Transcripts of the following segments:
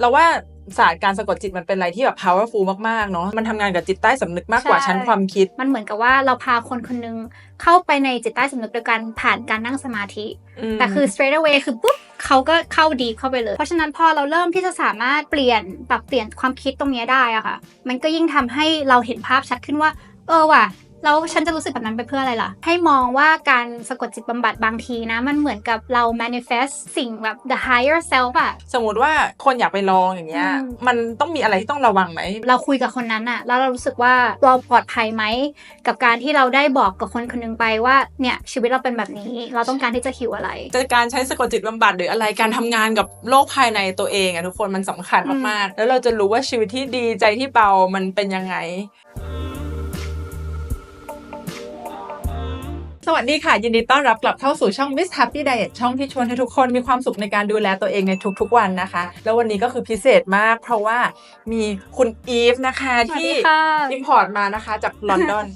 เราว่าศาสตร์การสะกดจิตมันเป็นอะไรที่แบบ powerful มาก ๆ เนาะมันทำงานกับจิตใต้สำนึกมากกว่าใช่ชั้นความคิด มันเหมือนกับว่าเราพาคนคนหนึงเข้าไปในจิตใต้สำนึกโดยการผ่านการนั่งสมาธิมแต่คือ straight away คือปุ๊บเขาก็เข้าดีเข้าไปเลย เพราะฉะนั้นพอเราเริ่มที่จะสามารถเปลี่ยนปรับเปลี่ยนความคิดตรงเนี้ยได้อะค่ะ มันก็ยิ่งทำให้เราเห็นภาพชัดขึ้นว่า เออว่ะ แล้วฉันจะรู้สึกแบบนั้นไปเพื่ออะไรล่ะ ให้มองว่าการสะกดจิตบำบัดบางทีนะ มันเหมือนกับเรา manifest สิ่งแบบ the higher self อะสมมติว่าคนอยากไปลองอย่างเงี้ยอืมมันต้องมีอะไรที่ต้องระวังไหม เราคุยกับคนนั้นอะแล้วเรารู้สึกว่าเราปลอดภัยไหม กับการที่เราได้บอกกับคนคนหนึงไปว่าเนี่ยชีวิตเราเป็นแบบนี้ เราต้องการที่จะหิวอะไรจะการใช้สะกดจิตบำบัดหรืออะไรการทำงานกับโลกภายในตัวเองอะทุกคนมันสำคัญมากๆแล้วเราจะรู้ว่าชีวิตที่ดีใจที่เบามันเป็นยังไง สวัสดีค่ะ ยินดีต้อนรับกลับเข้าสู่ช่อง Miss Happy Diet ช่องที่ชวนให้ทุกคนมีความสุขในการดูแลตัวเองในทุกๆวันนะคะ แล้ววันนี้ก็คือพิเศษมาก เพราะว่ามีคุณอีฟนะคะสวัสที่ดีค่ะอิมพอร์ตมานะคะจากลอนดอน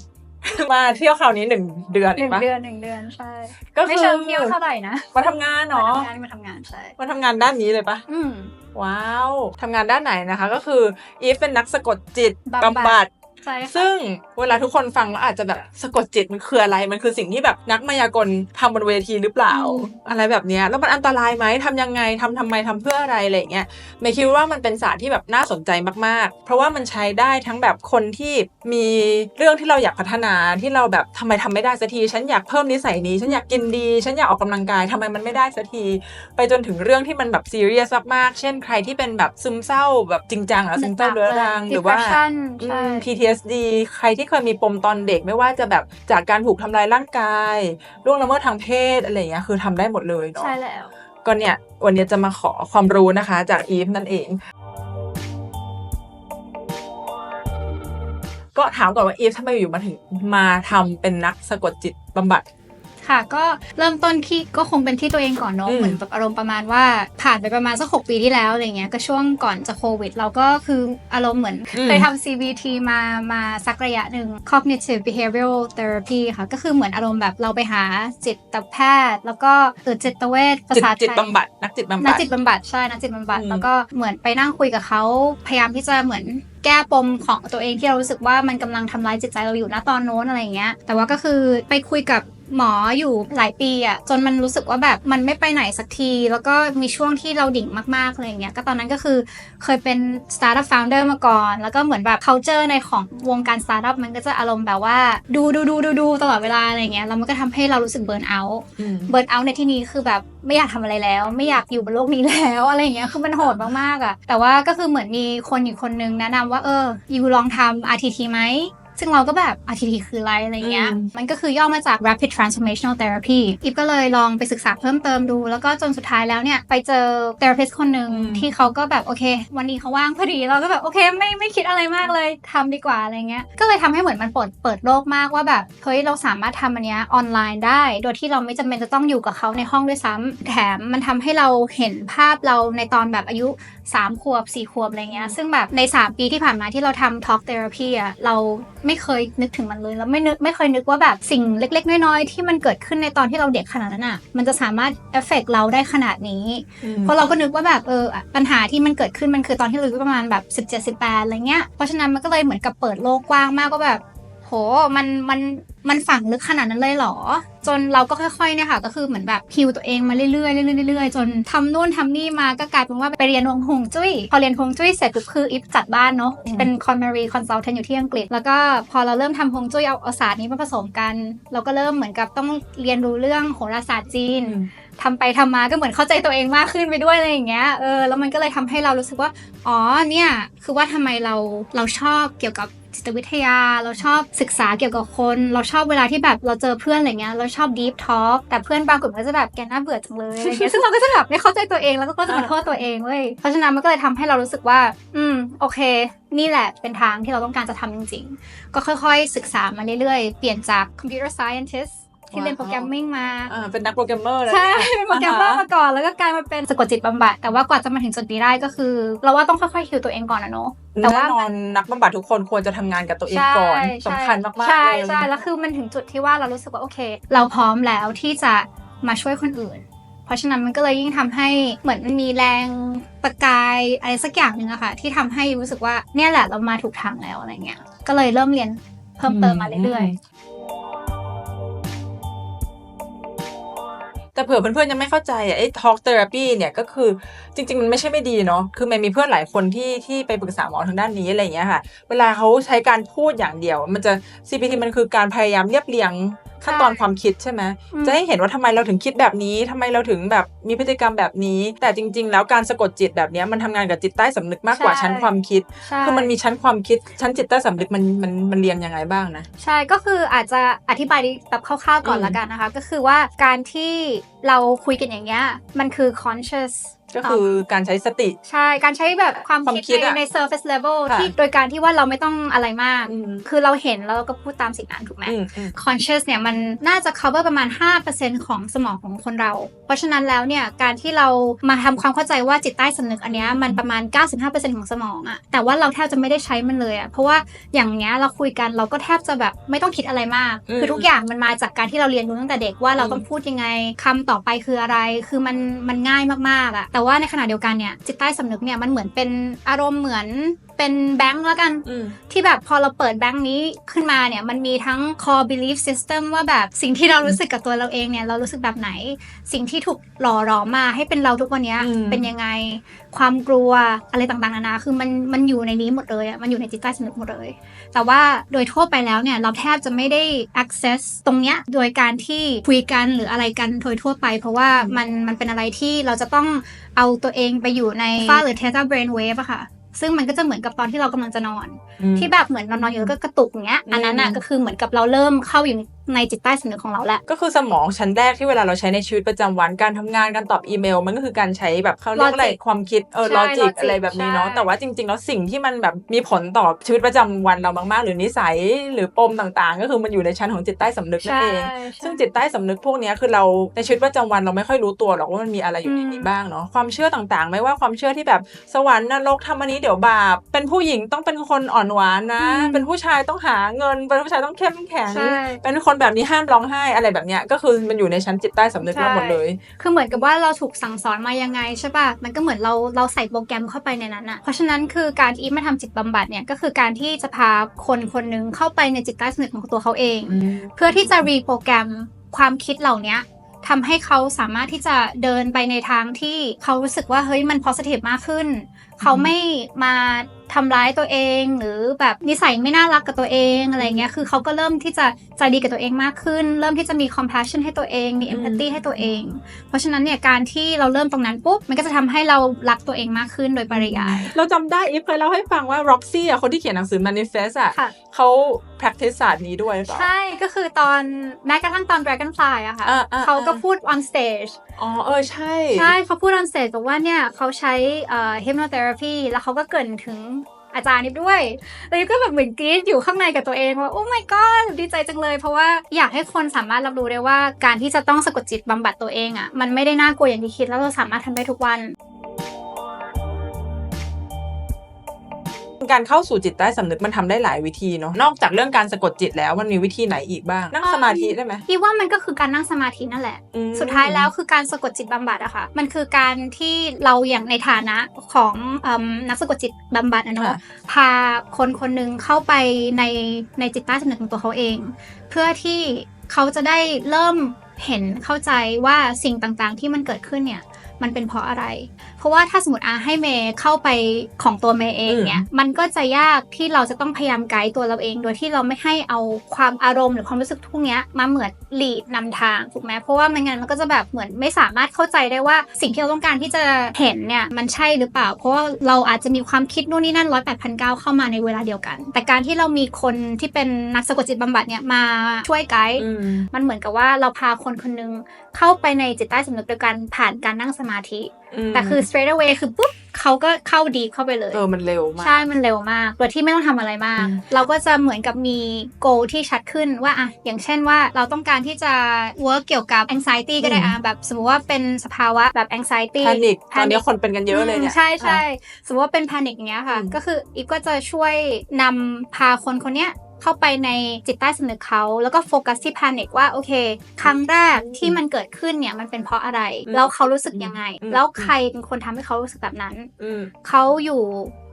มาเที่ยวคราวนี้หนึ่งเดือนหนึ่งปะเดือนหนึ่งเดือนใช่ก็ไม่คือเชิงเที่ยวเท่าไหร่นะมาทำงานเนาะมาทำงานมาทำงานใช่มาทำงานด้านนี้เลยปะอืมว้าวทำงานด้านไหนนะคะ ก็คืออีฟเป็นนักสะกดจิตบำบัดบำบัดใช่ค่ะ ซึ่งเวลาทุกคนฟังแล้วอาจจะแบบสะกดจิตมันคืออะไร มันคือสิ่งที่แบบนักมายากลทำบนเวทีหรือเปล่า อะไรแบบเนี้ยแล้วมันอันตรายไหมทำยังไงทำทำไมทำเพื่ออะไรอะไรอย่างเงี้ยเมย์คิดว่ามันเป็นศาสตร์ที่แบบน่าสนใจมากๆ เพราะว่ามันใช้ได้ทั้งแบบคนที่มีเรื่องที่เราอยากพัฒนาที่เราแบบทำไมทำไม่ได้สักทีฉันอยากเพิ่มนิสัยนี้ฉันอยากกินดี ฉันอยากออกกำลังกายทำไมมันไม่ได้สักที ไปจนถึงเรื่องที่มันแบบซีเรียสมากๆเช่นใครที่เป็นแบบซึมเศร้าแบบจริงจังอะซึมเศร้าเรื้อรังหรือว่า depression อืใช่ม PTSD ใครที่เคยมีปมตอนเด็กไม่ว่าจะแบบจากการถูกทำลายร่างกายล่วงละเมิดทางเพศอะไรอย่างเงี้ยคือทำได้หมดเลยเนาะใช่แล้ว ก็เนี่ย วันนี้จะมาขอความรู้นะคะจากอีฟนั่นเอง ก็ถามก่อนว่าอีฟทำไมอยู่มาถึงมาทำเป็นนักสะกดจิตบำบัด ค่ะ ก็เริ่มต้นที่ก็คงเป็นที่ตัวเองก่อนเนอะอืม เหมือนแบบอารมณ์ประมาณว่าผ่านไปประมาณสักหกปีที่แล้วอะไรเงี้ยก็ช่วงก่อนจะโควิด เราก็คืออารมณ์เหมือนเคยทำ CBT มามาสักระยะหนึ่ง cognitive behavioral therapy ค่ะ ก็คือเหมือนอารมณ์แบบเราไปหาจิตแพทย์ แล้วก็เออจิตเวชภาจิตษาจิตไทย บำบัดนักจิตบำนับักด จิตบำบัดใช่นักจิตบำบัดอืมแล้วก็เหมือนไปนั่งคุยกับเขาพยายามที่จะเหมือนแก้ปมของตัวเองที่เรารู้สึกว่ามันกำลังทำร้ายจิตใจเราอยู่ณตอนโน้นอะไรอย่างเงี้ยแต่ว่าก็คือไปคุยกับ หมออยู่หลายปีอะจนมันรู้สึกว่าแบบมันไม่ไปไหนสักที แล้วก็มีช่วงที่เราดิ่งมากๆอะไรอย่างเงี้ยก็ตอนนั้นก็คือเคยเป็น startup founder มาก่อน แล้วก็เหมือนแบบ culture ในของวงการ startup มันก็จะอารมณ์แบบว่าดูดูดูดูดูตลอดเวลาอะไรอย่างเงี้ยแล้วมันก็ทำให้เรารู้สึกเบิร์นเอาท์อืมเบิร์นเอาท์ในที่นี้คือแบบไม่อยากทำอะไรแล้ว ไม่อยากอยู่บนโลกนี้แล้วอะไรอย่างเงี้ยคือมันโหดมากๆอะ่ะแต่ว่าก็คือเหมือนมีคนอีกคนนึงแนะนำว่าเออยูลองทำ RTT ไหม ซึ่งเราก็แบบ RTT คืออะไรอะไรเงี้ยอืมมันก็คือย่อมาจาก Rapid Transformational Therapy อีฟก็เลยลองไปศึกษาเพิ่มเติมดู แล้วก็จนสุดท้ายแล้วเนี่ย ไปเจอ therapist คนหนึ่งอืมที่เขาก็แบบโอเค วันนี้เขาว่างพอดีเราก็แบบโอเคไม่ไม่คิดอะไรมากเลยทำดีกว่าอะไรเงี้ย ก็เลยทำให้เหมือนมันเปิดเปิดโลกมากว่าแบบเฮ้ยเราสามารถทำอันเนี้ยออนไลน์ได้ โดยที่เราไม่จำเป็นจะต้องอยู่กับเขาในห้องด้วยซ้ำแถมมันทำให้เราเห็นภาพเราในตอนแบบอายุ 3 ขวบ 4 ขวบอะไรเงี้ย ซึ่งแบบใน 3 ปีที่ผ่านมาที่เราทำ Talk Therapy อะเราไม่เคยนึกถึงมันเลย แล้วไม่นึกไม่เคยนึกว่าแบบสิ่งเล็ก ๆ น้อย ๆ ที่มันเกิดขึ้นในตอนที่เราเด็กขนาดนั้นอะมันจะสามารถเอฟเฟกเราได้ขนาดนี้อืมเพราะเราก็นึกว่าแบบเออปัญหาที่มันเกิดขึ้นมันคือตอนที่เราอายุประมาณแบบ 17 18อะไรเงี้ยเพราะฉะนั้นมันก็เลยเหมือนกับเปิดโลกกว้างมากก็แบบ โหมันมันมันฝังลึกขนาดนั้นเลยเหรอจนเราก็ค่อยๆเนี่ยค่ะ ก็คือเหมือนแบบฮิวตัวเองมาเรื่อยๆเรื่อยๆเรื่อยๆจนทำนู่นทำนี่มาก็กลายเป็นว่าไปเรียนฮวงจุ้ยพอเรียนฮวงจุ้ยเสร็จปุ๊บคืออิฟจัดบ้านเนาะอืมเป็นคอนเมรีคอนซัลเทนอยู่ที่อังกฤษ แล้วก็พอเราเริ่มทำฮวงจุ้ยเอาเอาศาสตร์นี้มาผสมกัน เราก็เริ่มเหมือนกับต้องเรียนรู้เรื่องโหราศาสตร์จีน ทำไปทำมาก็เหมือนเข้าใจตัวเองมากขึ้นไปด้วยอะไรอย่างเงี้ยเออแล้วมันก็เลยทำให้เรารู้สึกว่า อ๋อเนี่ยคือว่าทำไมเราเราชอบเกี่ยวกับจิตวิทยาเราชอบศึกษาเกี่ยวกับคน เราชอบเวลาที่แบบเราเจอเพื่อนอะไรเงี้ยเราชอบ deep talk แต่เพื่อนบางกลุ่มก็จะแบบแกน่าเบื่อจังเลยอะไรเงี้ยซึ่งเราก็จะแบบไม่เข้าใจตัวเองแล้วก็จะมาโทษตัวเองเว้ยเพราะฉะนั้นมันก็เลยทำให้เรารู้สึกว่า อืมโอเค นี่แหละเป็นทางที่เราต้องการจะทำจริง ๆ ก็ค่อยๆ ศึกษามาเรื่อยๆ เปลี่ยนจาก computer scientist ที่เรียนโปรแกรมมิ่งมาอ่าเป็นนักโปรแกรมเมอร์แล้วใช่เนี่ยเป็นโปรแกรมเมอร์มาก่อนแล้วก็กลายมาเป็นสะกดจิตบำบัดแต่ว่ากว่าจะมาถึงจุดนี้ได้ก็คือ เราว่าต้องค่อยๆฮิวตัวเองก่อนนะเนอะแต่ว่าแน่นอนนักบำบัดทุกคนควรจะทำงานกับตัวเองก่อนใช่สำคัญมากๆใช่เลยใช่แล้วคือมันถึงจุดที่ว่าเรารู้สึกว่าโอเค เราพร้อมแล้วที่จะมาช่วยคนอื่น เพราะฉะนั้นมันก็เลยยิ่งทำให้เหมือนมันมีแรงประกายอะไรสักอย่างหนึ่งอะค่ะที่ทำให้รู้สึกว่าเนี่ยแหละเรามาถูกทางแล้วอะไรเงี้ยก็เลยเริ่มเรียนเพิ่มเติมมาเรื่อย แต่เผื่อเพื่อนๆยังไม่เข้าใจอะไอ้ talk therapy เนี่ยก็คือจริง ๆ มันไม่ใช่ไม่ดีเนาะคือมันมีเพื่อนหลายคนที่ที่ไปปรึกษาหมอทางด้านนี้อะไรเงี้ยค่ะ เวลาเขาใช้การพูดอย่างเดียว มันจะ CPT มันคือการพยายามเรียบเรียง ขั้นตอนความคิดใช่ไหมอืมจะให้เห็นว่าทำไมเราถึงคิดแบบนี้ทำไมเราถึงแบบมีพฤติกรรมแบบนี้ แต่จริง ๆ แล้วการสะกดจิตแบบเนี้ยมันทำงานกับจิตใต้สำนึกมากกว่าใช่ชั้นความคิดๆใช่คือมันมีชั้นความคิด ชั้นจิตใต้สำนึกมันมันมันเรียงยังไงบ้างนะ ใช่ก็คืออาจจะอธิบายแบบคร่าวๆก่อนอืมละกันนะคะ ก็คือว่าการที่เราคุยกันอย่างเงี้ยมันคือ conscious ก็คือการใช้สติ ใช่ การใช้แบบความความคิดคิดในอะใน surface level ค่ะที่โดยการที่ว่าเราไม่ต้องอะไรมากอืมคือเราเห็นแล้วเราก็พูดตามสิ่งนั้นถูกไหมอืมอืม conscious เนี่ยมันน่าจะ cover ประมาณ 5%ของสมองของคนเรา เพราะฉะนั้นแล้วเนี่ยการที่เรามาทำความเข้าใจว่าจิตใต้สำนึกอันเนี้ยมันประมาณ 95%ของสมองอะแต่ว่าเราแทบจะไม่ได้ใช้มันเลยอะเพราะว่าอย่างเนี้ยเราคุยกันเราก็แทบจะแบบไม่ต้องคิดอะไรมากอืมคือทุกอย่างมันมาจากการที่เราเรียนรู้ตั้งแต่เด็กว่าเราอืมต้องพูดยังไงคำต่อไปคืออะไร คือมันมันง่ายมากๆอะแต่แต่ว่าในขณะเดียวกันเนี่ยจิตใต้สำนึกเนี่ยมันเหมือนเป็นอารมณ์เหมือน เป็นแบงค์แล้วกัน อืม ที่แบบพอเราเปิดแบงค์นี้ขึ้นมาเนี่ยมันมีทั้ง core belief system ว่าแบบสิ่งที่เรารู้สึกกับตัวเราเองเนี่ยเรารู้สึกแบบไหน สิ่งที่ถูกหล่อหลอมมาให้เป็นเราทุกวันเนี้ยอืม เป็นยังไงความกลัวอะไรต่างๆนานาคือมันมันอยู่ในนี้หมดเลยอะมันอยู่ในจิตใต้สำนึกหมดเลย แต่ว่าโดยทั่วไปแล้วเนี่ยเราแทบจะไม่ได้ access ตรงเนี้ยโดยการที่คุยกันหรืออะไรกันโดยทั่วไป เพราะว่ามันมันเป็นอะไรที่เราจะต้องเอาตัวเองไปอยู่ในฟ้าหรือ theta brain wave อะค่ะ ซึ่งมันก็จะเหมือนกับตอนที่เรากำลังจะนอนอืมที่แบบเหมือนเรานอนอยู่แล้วก็กระตุกอย่างเงี้ย อันนั้นอะอืมก็คือเหมือนกับเราเริ่มเข้าอยู่ ในจิตใต้สำนึกของเราแล้วก็คือสมองชั้นแรกที่เวลาเราใช้ในชีวิตประจำวันการทำงานการตอบอีเมล มันก็คือการใช้แบบเขาเรียกอะไร Logic ความคิดเออใช่ลอจิก logic อะไรแบบนี้เนาะใช่แต่ว่าจริง ๆ แล้วสิ่งที่มันแบบมีผลต่อชีวิตประจำวันเรามากๆ หรือนิสัยหรือปมต่างๆ ก็คือมันอยู่ในชั้นของจิตใต้สำนึกนั่นเองซึ่งจิตใต้สำนึกพวกเนี้ยคือเราในชีวิตประจำวันเราไม่ค่อยรู้ตัวหรอกว่ามันมีอะไรอยู่ในนี้บ้างเนาะความเชื่อต่างๆ ไม่ว่าความเชื่อที่แบบสวรรค์นรกทำอันนี้เดี๋ยวบาปเป็นผู้หญิงต้องเป็นคนอ่อนหวานนะอืมเป็นผู้ชายต้องหาเงินเป็นผู้ชายต้องเข้มแข็งใช่เป็นคนแบบนี้ห้ามร้องไห้อะไรแบบเนี้ยก็คือมันอยู่ในชั้นจิตใต้สำนึกเราหมดเลย คือเหมือนกับว่าเราถูกสั่งสอนมายังไงใช่ป่ะมันก็เหมือนเราเราใส่โปรแกรมเข้าไปในนั้นอะเพราะฉะนั้นคือการที่อีฟมาทำจิตบำบัดเนี่ยก็คือการที่จะพาคนคนหนึงเข้าไปในจิตใต้สำนึกของตัวเขาเอง เพื่อที่จะรีโปรแกรมความคิดเหล่านี้ทำให้เขาสามารถที่จะเดินไปในทางที่เขารู้สึกว่าเฮ้ยมัน positive มากขึ้น เขาไม่มาทำร้ายตัวเอง หรือแบบนิสัยไม่น่ารักกับตัวเองอะไรเงี้ยคือเขาก็เริ่มที่จะใจดีกับตัวเองมากขึ้น เริ่มที่จะมี compassion ให้ตัวเองมี empathy ให้ตัวเอง เพราะฉะนั้นเนี่ยการที่เราเริ่มตรงนั้นปุ๊บมันก็จะทำให้เรารักตัวเองมากขึ้นโดยปริยาย เราจำได้อีฟเคยเล่าให้ฟังว่า Roxy อะคนที่เขียนหนังสือ Manifest อะค่ะเขา practice ศาสตร์นี้ด้วยหรือเปล่าใช่ก็คือตอนแม้กระทั่งตอน Dragonfly อะค่ะอ่าอ่าเขาก็พูด on stage อ๋อเออใช่ ใช่เขาพูดตอนเสร็จบอกว่าเนี่ยเขาใช้เอ่อ hypnotherapy แล้วเขาก็เกรินถึงอาจารย์นิดด้วยแล้วก็แบบเหมือนกรี๊ดอยู่ข้างในกับตัวเองว่า โอ้ my god ดีใจจังเลย เพราะว่าอยากให้คนสามารถรับรู้ได้ว่าการที่จะต้องสะกดจิตบำบัดตัวเองอะมันไม่ได้น่ากลัวอย่างที่คิดแล้วเราสามารถทำได้ทุกวัน การเข้าสู่จิตใต้สำนึกมันทำได้หลายวิธีเนาะนอกจากเรื่องการสะกดจิตแล้วมันมีวิธีไหนอีกบ้าง นั่งสมาธิได้ไหมพี่ว่ามันก็คือการนั่งสมาธินั่นแหละอืมสุดท้ายแล้วคือการสะกดจิตบำบัดอะค่ะ มันคือการที่เราอย่างในฐานะของเอิ่มนักสะกดจิตบำบัดอะเนาะค่ะพาคนคนหนึ่งเข้าไปในในจิตใต้สำนึกของตัวเขาเอง เพื่อที่เขาจะได้เริ่มเห็นเข้าใจว่าสิ่งต่างๆ ที่มันเกิดขึ้นเนี่ยมันเป็นเพราะอะไรเพราะว่าถ้าสมมติอาให้เมย์เข้าไปของตัวเมย์เองเนี่ยมันก็จะยากที่เราจะต้องพยายามไกด์ตัวเราเอง โดยที่เราไม่ให้เอาความอารมณ์หรือความรู้สึกทุกเนี้ยมาเหมือนหลีดนำทางถูกไหมเพราะว่าไม่งั้นมันก็จะแบบเหมือนไม่สามารถเข้าใจได้ว่าสิ่งที่เราต้องการที่จะเห็นเนี่ยมันใช่หรือเปล่า เพราะว่าเราอาจจะมีความคิดนู่นนี่นั่นร้อยแปดพันเก้าเข้ามาในเวลาเดียวกัน แต่การที่เรามีคนที่เป็นนักสะกดจิตบำบัดเนี่ยมาช่วยไกด์อืมมันเหมือนกับว่าเราพาคนคนหนึงเข้าไปในจิตใต้สำนึกโดยการผ่านการนั่งสมาธิม แต่คือ straight away คือปุ๊บเขาก็เข้าดีเข้าไปเลย เออ มันเร็วมาก ใช่ มันเร็วมากโดยที่ไม่ต้องทำอะไรมากอืมเราก็จะเหมือนกับมี goal ที่ชัดขึ้นว่าอะอย่างเช่นว่าเราต้องการที่จะ work เกี่ยวกับ anxiety ก็ได้อะแบบสมมติว่าเป็นสภาวะแบบ anxiety แพนิคตอนนี้ panic คนเป็นกันเยอะเลยเนี่ยมใช่ใช่สมมติว่าเป็น panic อย่างเงี้ยค่ะอืมก็คืออีฟก็จะช่วยนำพาคนคนเนี้ย เข้าไปในจิตใต้สำนึกเขาแล้วก็โฟกัสที่แพนิคว่าโอเค ครั้งแรกที่มันเกิดขึ้นเนี่ยมันเป็นเพราะอะไรอืมแล้วเขารู้สึกยังไงอืมแล้วใครเป็นคนทำให้เขารู้สึกแบบนั้นอืมเขาอยู่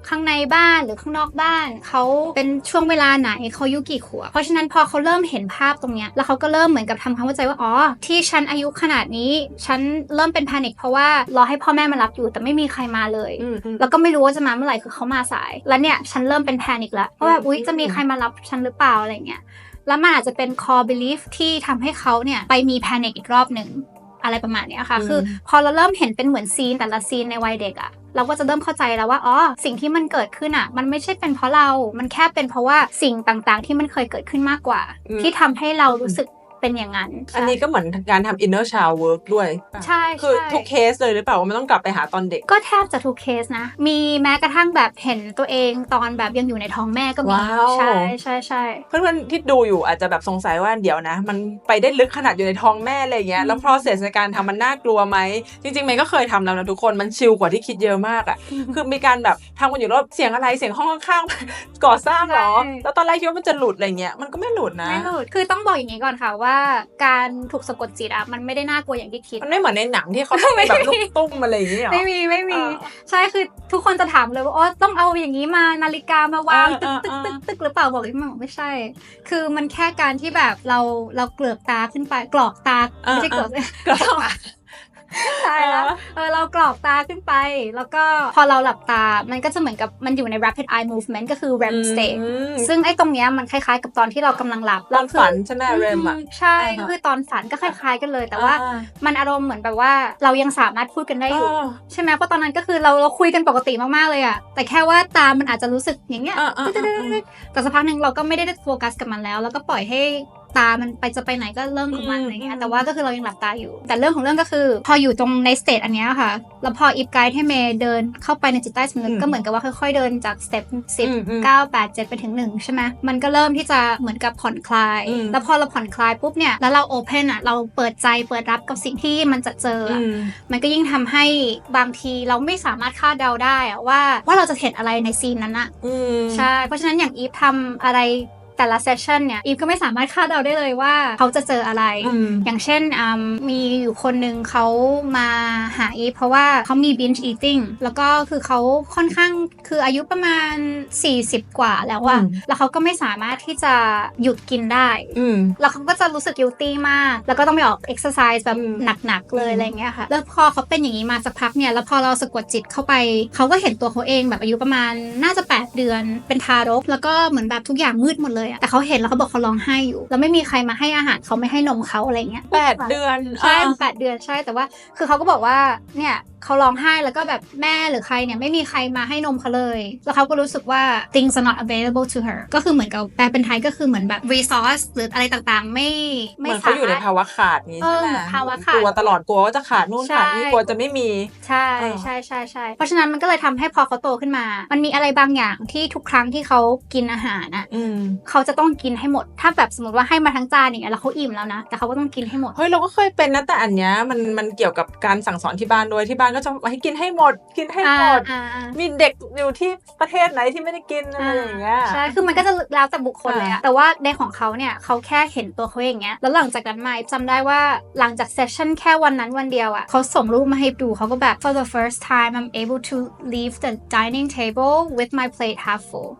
ข้างในบ้านหรือข้างนอกบ้าน เขาเป็นช่วงเวลาไหนเขาอายุกี่ขวบเพราะฉะนั้นพอเขาเริ่มเห็นภาพตรงเนี้ยแล้วเขาก็เริ่มเหมือนกับทำความเข้าใจว่าอ๋อที่ฉันอายุขนาดนี้ ฉันเริ่มเป็นแพนิคเพราะว่ารอให้พ่อแม่มารับอยู่แต่ไม่มีใครมาเลยอืมอืมแล้วก็ไม่รู้ว่าจะมาเมื่อไหร่คือเขามาสาย แล้วเนี่ยฉันเริ่มเป็นแพนิคแล้วว่าแบบอุ๊ยอืมจะมีใครมารับฉันหรือเปล่าอะไรเงี้ยแล้วมันอาจจะเป็น core belief ที่ทำให้เขาเนี่ยไปมีแพนิคอีกรอบหนึ่ง อะไรประมาณเนี้ยค่ะ คือพอเราเริ่มเห็นเป็นเหมือนซีนแต่ละซีนในวัยเด็กอะเราก็จะเริ่มเข้าใจแล้วว่า อ๋อ สิ่งที่มันเกิดขึ้นอะมันไม่ใช่เป็นเพราะเรา มันแค่เป็นเพราะว่าสิ่งต่างๆ ที่มันเคยเกิดขึ้นมากกว่า ที่ทำให้เรารู้สึก เป็นอย่างนั้น อันนี้ก็เหมือนการทำ inner child work ด้วย ใช่คือใช่ทุกเคสเลยหรือเปล่าว่ามันต้องกลับไปหาตอนเด็ก ก็แทบจะทุกเคสนะ มีแม้กระทั่งแบบเห็นตัวเองตอนแบบยังอยู่ในท้องแม่ก็มีว้าวใช่ใช่ใช่เพื่อนๆที่ดูอยู่อาจจะแบบสงสัยว่าเดี๋ยวนะ มันไปได้ลึกขนาดอยู่ในท้องแม่อะไรเงี้ยแล้ว process ในการทำมันน่ากลัวไหมจริงๆเมย์ก็เคยทำแล้วนะทุกคนมันชิลกว่าที่คิดเยอะมากอะ่ะคือมีการแบบทำกันอยู่แล้วเสียงอะไรเสียงห้องข้างๆก่อสร้างเหรอใช่แล้วตอนแรกคิดว่ามันจะหลุดอะไรเงี้ยมันก็ไม่หลุดนะไม่หลุดคือต้องบอกอย่างนี้ก่อนค่ะว่าการถูกสะกดจิตอะมันไม่ได้น่ากลัวอย่างที่คิด มันไม่เหมือนในหนังที่เขาต้องแบบลูกตุ้มอะไรอย่างเงี้ยหรอไม่มีไม่มีเออใช่คือทุกคนจะถามเลยว่าอ๋อต้องเอาอย่างนี้มานาฬิกามาวางเอตึอกเอตึอกเออตึกตึกหรือเปล่าบอกที่มันบอกไม่ใช่ คือมันแค่การที่แบบเราเราเกลือกตาขึ้นไปกรอกตาไม่ใช่เกลือกกรอก ใช่แล้วเออเรากรอกตาขึ้นไป แล้วก็พอเราหลับตา มันก็จะเหมือนกับมันอยู่ใน rapid eye movement ก็คือ REM state อืมซึ่งไอ้ตรงเนี้ยมันคล้ายๆ กับตอนที่เรากำลังหลับตอนฝันใช่ไหมเรมอะใช่อ่าฮะก็คือตอนฝันก็คล้าย ๆ กันเลย แต่ว่าอ่มันอารมณ์เหมือนแบบว่าเรายังสามารถพูดกันได้อยู่อ่าใช่ไหมเพราะตอนนั้นก็คือเราเราคุยกันปกติมากๆเลยอะแต่แค่ว่าตามันอาจจะรู้สึกอย่างเงี้ยอ่าอ่าอ่าแต่สักพักหนึ่งเราก็ไม่ได้โฟกัสกับมันแล้ว แล้วก็ปล่อยให้ ตา มันไปจะไปไหนก็เริ่มของมันอืมอะไรเงี้อืยมแต่ว่าก็คือเรายังหลับตาอยู่ แต่เรื่องของเรื่องก็คือ พออยู่ตรงในสเตจอันเนี้ยค่ะ แล้วพออีฟไกด์ให้เมย์เดินเข้าไปในจิตใต้สำนึกอืมก็เหมือนกับว่าค่อยๆเดินจากสเต็ปสิบอืมอืมเก้าแปดเจ็ดไปถึงหนึ่งใช่ไหมมันก็เริ่มที่จะเหมือนกับผ่อนคลายอืมแล้วพอเราผ่อนคลายปุ๊บเนี่ย แล้วเราโอเพนอะ เราเปิดใจเปิดรับกับสิ่งที่มันจะเจออะอืมมันก็ยิ่งทำให้บางทีเราไม่สามารถคาดเดาได้อะว่าว่าเราจะเห็นอะไรในซีนนั้นอะอืมใช่ เพราะฉะนั้นอย่างอีฟทำอะไร แต่ละเซสชันเนี่ยอีฟก็ไม่สามารถคาดเดาได้เลยว่าเขาจะเจออะไรอืมอย่างเช่นอืมมีอยู่คนหนึ่งเขามาหาอีฟเพราะว่าเขามี binge eating แล้วก็คือเขาค่อนข้างคืออายุประมาณ 40 กว่าแล้วอะอืมแล้วเขาก็ไม่สามารถที่จะหยุดกินได้อืมแล้วเขาก็จะรู้สึก guilty มาก แล้วก็ต้องไปออก exercise แบบอืมหนักๆเลยอืมอะไรเงี้ยค่ะ แล้วพอเขาเป็นอย่างนี้มาสักพักเนี่ย แล้วพอเราสะกดจิตเข้าไป เขาก็เห็นตัวเขาเองแบบอายุประมาณน่าจะ 8 เดือน เป็นทารก แล้วก็เหมือนแบบทุกอย่างมืดหมดเลยอะแต่เขาเห็นแล้วเขาบอกเขาร้องไห้อยู่ แล้วไม่มีใครมาให้อาหารเขาไม่ให้นมเขาอะไรเงี้ยแปดเดือนใช่อ่าแปดเดือนใช่แต่ว่า คือเขาก็บอกว่าเนี่ยเขาร้องไห้แล้วก็แบบแม่หรือใครเนี่ยไม่มีใครมาให้นมเขาเลย แล้วเขาก็รู้สึกว่า things are not available to her ก็คือเหมือนกับแปลเป็นไทยก็คือเหมือนแบบ resource หรืออะไรต่างๆ ไม่เหไม่มือนสาเขาอยู่ในมารถภาวะขาดนี้เอใช่อไหมภาวะขาดกลัวตลอดกลัวว่าจะขาดนู่นใช่ขาดนี่กลัวจะไม่มี ใช่อ่าใช่ใช่ใช่เพราะฉะนั้นมันก็เลยทำให้พอเขาโตขึ้นมา มันมีอะไรบางอย่างที่ทุกครั้งที่เขากินอาหารอะอืมเขาจะต้องกินให้หมด ถ้าแบบสมมติว่าให้มาทั้งจานอย่างเงี้ยแล้วเขาอิ่มแล้วนะแต่เขาก็ต้องกินให้หมดเฮ้ยเราก็เคยเป็นนะแต่อันเนี้ยมันมันเกี่ยวกับการสั่งสอนที่บ้านด้วยที่บ้านก็จะให้กินให้หมด กินให้หมดอ่าอ่ามีเด็กอยู่ที่ประเทศไหนที่ไม่ได้กินอะไรอย่างเงี้ยใช่คือมันก็จะแล้วแต่บุคคลเลยอะอ่าแต่ว่าในของเขาเนี่ยเขาแค่เห็นตัวเขาเองเงี้ยแล้วหลังจากนั้นมาจำได้ว่าหลังจากเซสชั่นแค่วันนั้นวันเดียวอะเขาส่งรูปมาให้ดูเขาก็แบบ for the first time I'm able to leave the dining table with my plate half full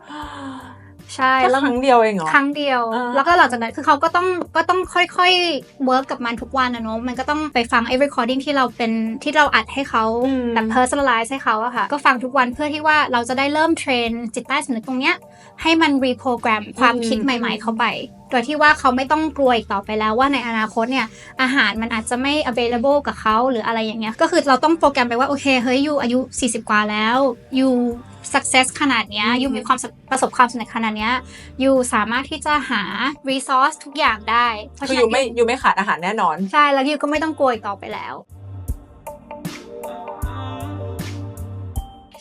ใช่แค่แล้วครั้งเดียวเองเหรอครั้งเดียวอ่าแล้วก็หลังจากนั้นคือเขาก็ต้องก็ต้องค่อยๆเวิร์กกับมันทุกวันนะเนอะมันก็ต้องไปฟังไอ้ recording ที่เราเป็นที่เราอัดให้เขาอืมแบบ personalize ให้เขาอะค่ะ ก็ฟังทุกวันเพื่อที่ว่าเราจะได้เริ่มเทรนจิตใต้สำนึกตรงเนี้ยให้มัน reprogram ความคิดใหม่ ๆ เข้าไปโดยที่ว่าเขาไม่ต้องกลัวอีกต่อไปแล้วว่าในอนาคตเนี่ย อาหารมันอาจจะไม่ available กับเขาหรืออะไรอย่างเงี้ย ก็คือเราต้องโปรแกรมไปว่า โอเค เฮ้ยยูอายุ 40 กว่าแล้วยู success ขนาดเนี้ยอืมยูมีความสประสบความสำเร็จขนาดเนี้ยยูสามารถที่จะหา resource ทุกอย่างได้เพราะคือฉะอนั้ยู่นไม่อยู่ไม่ขาดอาหารแน่นอน ใช่แล้วยูก็ไม่ต้องกลัวอีกต่อไปแล้ว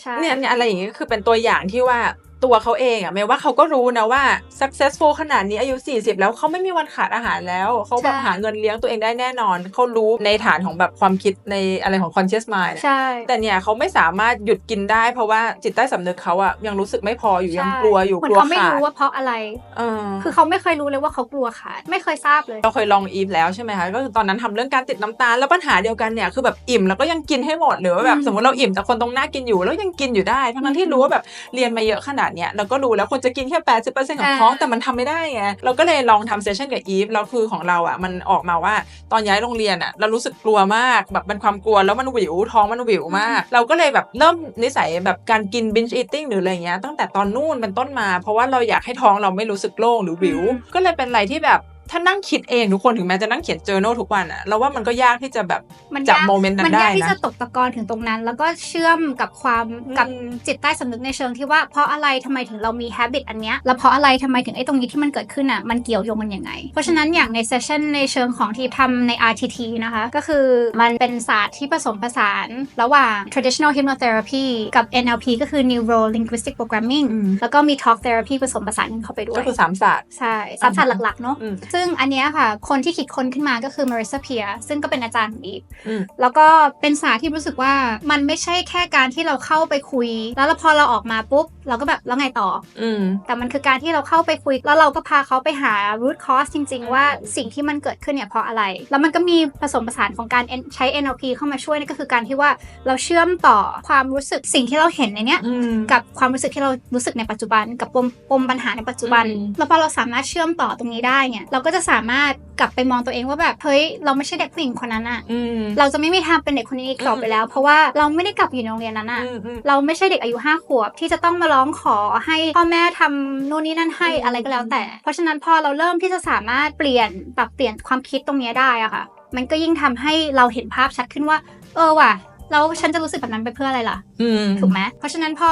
ใช่ เนี่ยเนี่ยอะไรอย่างงี้ก็คือเป็นตัวอย่างที่ว่า ตัวเขาเองอะแม้ว่าเขาก็รู้นะว่า successful ขนาดนี้อายุ 40 แล้วเขาไม่มีวันขาดอาหารแล้วเขาแบบใช่หาเงินเลี้ยงตัวเองได้แน่นอน เขารู้ในฐานของแบบความคิดในอะไรของ conscious mind อะใช่แต่เนี่ยเขาไม่สามารถหยุดกินได้ เพราะว่าจิตใต้สำนึกเขาอะยังรู้สึกไม่พออยู่ยังใช่กลัวอยู่เหมืกอนลัวเขาไม่ขาดรู้ว่าเพราะอะไรเออคือเขาไม่เคยรู้เลยว่าเขากลัวขาดไม่เคยทราบเลยเราเคยลองอีฟแล้วใช่ไหมคะก็คือตอนนั้นทำเรื่องการติดน้ำตาลแล้วปัญหาเดียวกันเนี่ยคือแบบอิ่มแล้วก็ยังกินให้หมดหรือว่าแบบอืมสมมติเราอิ่มแต่คนตรงหน้ากินอยู่แล้วยังกินอยู่ได้ทั้งๆที่รู้ว่าแบบเรียนมาเยอะขนาดเนี้ยเราก็รู้แล้วคนจะกินแค่แปดสิบเปอร์เซ็นต์ของท้องแต่มันทำไม่ได้ไงเราก็เลยลองทำเซสชั่นกับอีฟแล้วคือของเราอะมันออกมาว่าตอนย้ายโรงเรียนอะเรารู้สึกกลัวมากแบบเป็นความกลัวแล้วมันหวิวท้องมันหวิวมาก เราก็เลยแบบเริ่มนิสัยแบบการกิน binge eating หรืออะไรเงี้ยตั้งแต่ตอนนู่นเป็นต้นมา เพราะว่าเราอยากให้ท้องเราไม่รู้สึกโล่งหรือหวิวอืมก็เลยเป็นอะไรที่แบบ ถ้านั่งคิดเองทุกคนถึงแม้จะนั่งเขียน journal ทุกวันอะเราว่ามันก็ยากที่จะแบบมันจับยากโมเมนต์นั้มันนได้ยากที่นะจะตกตะกอนถึงตรงนั้น แล้วก็เชื่อมกับความอืมกับจิตใต้สำนึกในเชิงที่ว่าเพราะอะไรทำไมถึงเรามี habit อันเนี้ยแล้วเพราะอะไรทำไมถึงไอ้ตรงนี้ที่มันเกิดขึ้นอะมันเกี่ยวโยงมันยังไง เพราะฉะนั้นอย่างในเซสชันในเชิงของที่ทำใน RTT นะคะ ก็คือมันเป็นศาสตร์ที่ผสมผสานระหว่าง traditional hypnotherapy กับ NLP ก็คือ neuro linguistic programming อืมแล้วก็มี talk therapy ผสมผสานกันเข้าไปด้วก็ยคือสามศาสตร์ใช่สามศาสตร์หลักๆเนาะอืมซึ่งอันเนี้ยค่ะ คนที่คิดค้นขึ้นมาก็คือ Marissa Peer ซึ่งก็เป็นอาจารย์ของอีฟอืมแล้วก็เป็นศาสตร์ที่รู้สึกว่ามันไม่ใช่แค่การที่เราเข้าไปคุย แล้วพอเราออกมาปุ๊บ เราก็แบบแล้วไงต่อ อืมแต่มันคือการที่เราเข้าไปคุย แล้วเราก็พาเขาไปหา root cause จริง ๆ ว่าสิ่งที่มันเกิดขึ้นเนี่ยเพราะอะไร แล้วมันก็มีผสมผสานของการ N- ใช้ NLP เข้ามาช่วยนั่นก็คือการที่ว่าเราเชื่อมต่อความรู้สึกสิ่งที่เราเห็นในเนี้ยอืมกับความรู้สึกที่เรารู้สึกในปัจจุบัน กับปมปมปัญหาในปัจจุบันอืมแล้วพอเราสามารถเชื่อมต่อตรงนี้ได้เนี่ยเราก็จะสามารถกลับไปมองตัวเองว่าแบบเฮ้ยเราไม่ใช่เด็กผู้หญิงคนนั้นอะอืมเราจะไม่มีทางเป็นเด็กคนนี้อีกต่อไปแล้ว เพราะว่าเราไม่ได้กลับอยู่ในโรงเรียนนั้นอะอืมอืมเราไม่ใช่เด็กอายุห้าขวบที่จะต้องมาร้องขอให้พ่อแม่ทำนู่นนี่นั่นให้อืมอะไรก็แล้วแต่ เพราะฉะนั้นพอเราเริ่มที่จะสามารถเปลี่ยนปรับเปลี่ยนความคิดตรงนี้ได้อะค่ะ มันก็ยิ่งทำให้เราเห็นภาพชัดขึ้นว่า เออว่ะแล้วฉันจะรู้สึกแบบนั้นไปเพื่ออะไรล่ะอืมถูกไหมเพราะฉะนั้นพอ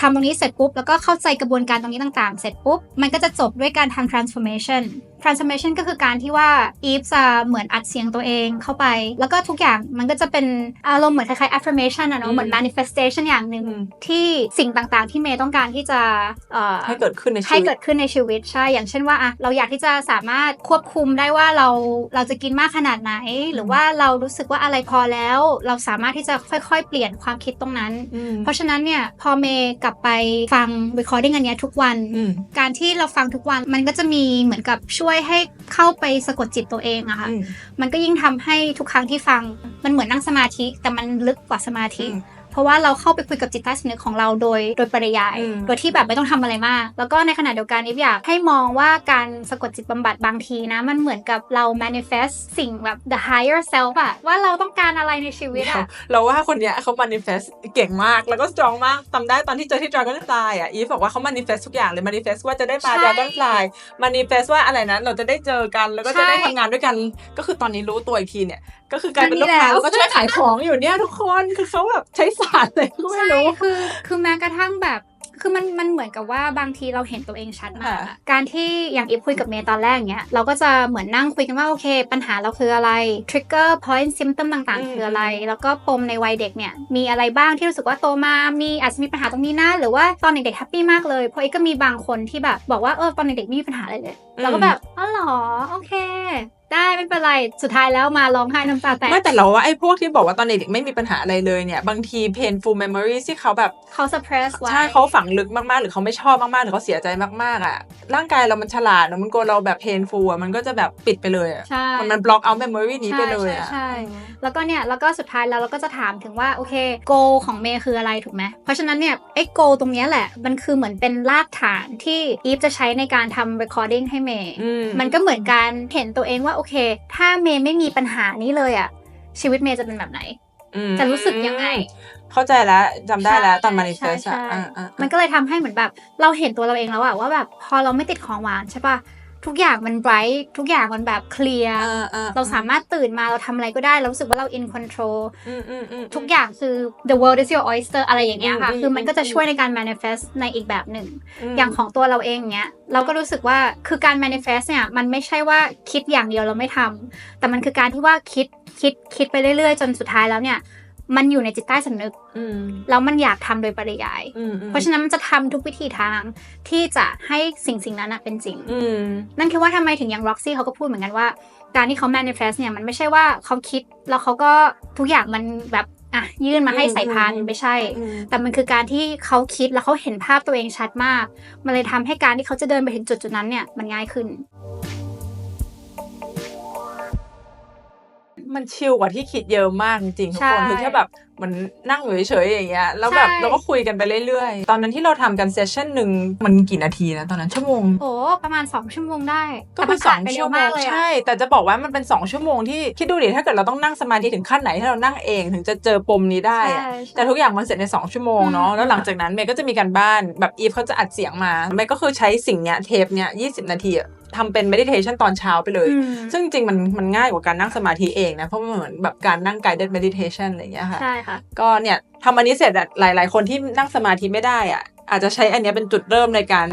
ทำตรงนี้เสร็จปุ๊บ แล้วก็เข้าใจกระบวนการตรงนี้ต่างๆ เสร็จปุ๊บ มันก็จะจบด้วยการทำ transformation transformation ก็คือการที่ว่า Eve จะเหมือนอัดเสียงตัวเองเข้าไป แล้วก็ทุกอย่างมันก็จะเป็นอารมณ์เหมือนคล้ายๆ affirmation อะอืเนาะมเหมือน manifestation อย่างหนึ่งอืมที่สิ่งต่างๆ ที่เมย์ต้องการที่จะเอ่อให้เกิดขึ้นในชีให้วิตเกิดขึ้นในชีวิตใช่อย่างเช่นว่าอะเราอยากที่จะสามารถควบคุมได้ว่าเราเราจะกินมากขนาดไหน หรือว่าเรารู้สึกว่าอะไรพอแล้ว เราสามารถที่จะค่อยๆ เปลี่ยนความคิดตรงนั้นอืมเพราะฉะนั้นเนี่ยพอเมย์กลับไปฟัง recording อันเนี้ยทุกวันอืมการที่เราฟังทุกวันมันก็จะมีเหมือนกับช่วยให้เข้าไปสะกดจิตตัวเองอะค่ะอืมมันก็ยิ่งทำให้ทุกครั้งที่ฟัง มันเหมือนนั่งสมาธิ แต่มันลึกกว่าสมาธิอืม เพราะว่าเราเข้าไปคุยกับจิตใต้สำนึกของเราโดยโดยปริยายอืมโดยที่แบบไม่ต้องทำอะไรมาก แล้วก็ในขณะเดียวกันนิฟอยากให้มองว่าการสะกดจิตบำบัดบางทีนะ มันเหมือนกับเรา manifest สิ่งแบบ the higher self อะว่าเราต้องการอะไรในชีวิตเราอะเราว่าคนเนี้ยเขา manifest เก่งมากแล้วก็ strong มากจำได้ตอนที่เจอที่ Dragon Fly อะอีฟบอกว่าเขา manifest ทุกอย่างเลย manifest ว่าจะได้มา Dragon Fly manifest ว่าอะไรนะเราจะได้เจอกันแล้วก็จะได้ทำงานด้วยกัน ก็คือตอนนี้รู้ตัวอีกทีเนี่ย ก็คือกลายเป็นลูกค้าแล้วก็ช่วยขายของอยู่เนี่ยทุกคนคือเขาแบบใช้ศาสตร์เลยก็ไม่ใช่รู้คือคือแม้กระทั่งแบบคือมันมันเหมือนกับว่าบางทีเราเห็นตัวเองชัดมากอะค่ะการที่อย่างอีฟคุยกับเมย์ตอนแรกเนี้ยเราก็จะเหมือนนั่งคุยกันว่าโอเค ปัญหาเราคืออะไร trigger point symptom ต่างอืมๆคืออะไร แล้วก็ปมในวัยเด็กเนี่ย มีอะไรบ้างที่รู้สึกว่าโตมามีอาจจะมีปัญหาตรงนี้นะ หรือว่าตอนเด็กๆแฮปปี้มากเลย เพราะอีกก็มีบางคนที่แบบบอกว่าเออตอนเด็กๆไม่มีปัญหาอะไรเลยเราก็แบบอ๋อเหรอโอเค ได้ไม่เป็นไร สุดท้ายแล้วมาร้องไห้น้ำตาแตกไม่แต่เราว่าไอ้พวกที่บอกว่าตอนเด็กๆไม่มีปัญหาอะไรเลยเนี่ย บางที painful memories ที่เขาแบบเขา suppress ไว้ใช่เขาฝังลึกมากๆ หรือเขาไม่ชอบมากๆ หรือเขาเสียใจมากๆอะร่างกายเรามันฉลาดนะมันกลัวเราแบบ painful อะมันก็จะแบบปิดไปเลยอะใช่มันมัน block out memory นี้ไปเลยอะใช่ใช่ใช่แล้วก็เนี่ยแล้วก็สุดท้ายแล้วเราก็จะถามถึงว่าโอเค goal ของเมย์คืออะไรถูกไหมเพราะฉะนั้นเนี่ยไอ้ goal ตรงเนี้ยแหละมันคือเหมือนเป็นรากฐานที่อีฟจะใช้ในการทำ recording ให้เมย์อืมมันก็เหมือนการเห็นตัวเองว่าโอเค ถ้าเมย์ไม่มีปัญหานี้เลยอะชีวิตเมย์จะเป็นแบบไหนอืมจะรู้สึกยังไง เข้าใจแล้วจำได้แล้วตอนใช่ manifest ใช่อะใช่อ่าอ่ามันก็เลยทำให้เหมือนแบบ เราเห็นตัวเราเองแล้วอะว่าแบบพอเราไม่ติดของหวานใช่ปะ ทุกอย่างมัน bright ทุกอย่างมันแบบเคลียร์อ่าอ่าเราสามารถตื่นมาเราทำอะไรก็ได้เรารู้สึกว่าเรา in control อืมอืมอืมทุกอย่างคือ the world is your oyster อะไรอย่างเงี้ยค่ะอืมคือมันก็จะอืมช่วยในการ manifest ในอีกแบบหนึ่งมอย่างของตัวเราเองเนี้ยเราก็รู้สึกว่าคือการ manifest เนี่ยมันไม่ใช่ว่าคิดอย่างเดียวเราไม่ทำแต่มันคือการที่ว่าคิดคิดคิดไปเรื่อยๆ จนสุดท้ายแล้วเนี่ย มันอยู่ในจิตใต้สำนึกอืมแล้วมันอยากทำโดยปริยายอืมอืมเพราะฉะนั้นมันจะทำทุกวิธีทางที่จะให้สิ่งสิ่งนั้นนะเป็นจริงอืมนั่นคือว่าทำไมถึงอย่าง Roxy เขาก็พูดเหมือนกันว่า การที่เขา manifest เนี่ยมันไม่ใช่ว่าเขาคิดแล้วเขาก็ทุกอย่างมันแบบอะยื่นมาให้อืมใส่พานอืมไม่ใช่อืมแต่มันคือการที่เขาคิดแล้วเขาเห็นภาพตัวเองชัดมาก มันเลยทำให้การที่เขาจะเดินไปถึงจุดจุดๆนั้นเนี่ยมันง่ายขึ้น มันชิลกว่าที่คิดเยอะมากจริงๆทุกคนใช่คือแค่แบบมันนั่งอยู่เฉยๆอย่างเงี้ยแล้วแบบใช่เราก็คุยกันไปเรื่อยๆ ตอนนั้นที่เราทำกันเซสชั่นหนึ่งมันกี่นาทีนะตอนนั้นชั่วโมงโอ้ประมาณ 2 ชั่วโมงได้ก็คือแต่สมัอนงผ่านไปเร็ชั่วโมมางกเลยอะใช่ แต่จะบอกว่ามันเป็นสองชั่วโมงที่คิดดูดิถ้าเกิดเราต้องนั่งสมาธิถึงขั้นไหนที่เรานั่งเองถึงจะเจอปมนี้ได้อะใช่แต่ทุกอย่างมันเสร็จใน 2 ชั่วโมงเนาะอืมแล้วหลังจากนั้นเมย์ก็จะมีการบ้านแบบอีฟเขาจะอัดเสียงมาเมย์ก็คือใช้สิ่งเนี้ยเทปเนี้ย20นาทีอะ ทำเป็น meditation ตอนเช้าไปเลยอืมซึ่งจริงๆมันมันง่ายกว่าการนั่งสมาธิเองนะ เพราะมันเหมือนแบบการนั่ง guided meditation อะไรอย่างเงี้ยค่ะ ใช่ค่ะ ก็เนี่ยทำอันนี้เสร็จอะหลาย ๆ คนที่นั่งสมาธิไม่ได้อะอาจจะใช้อันเนี้ยเป็นจุดเริ่มในการ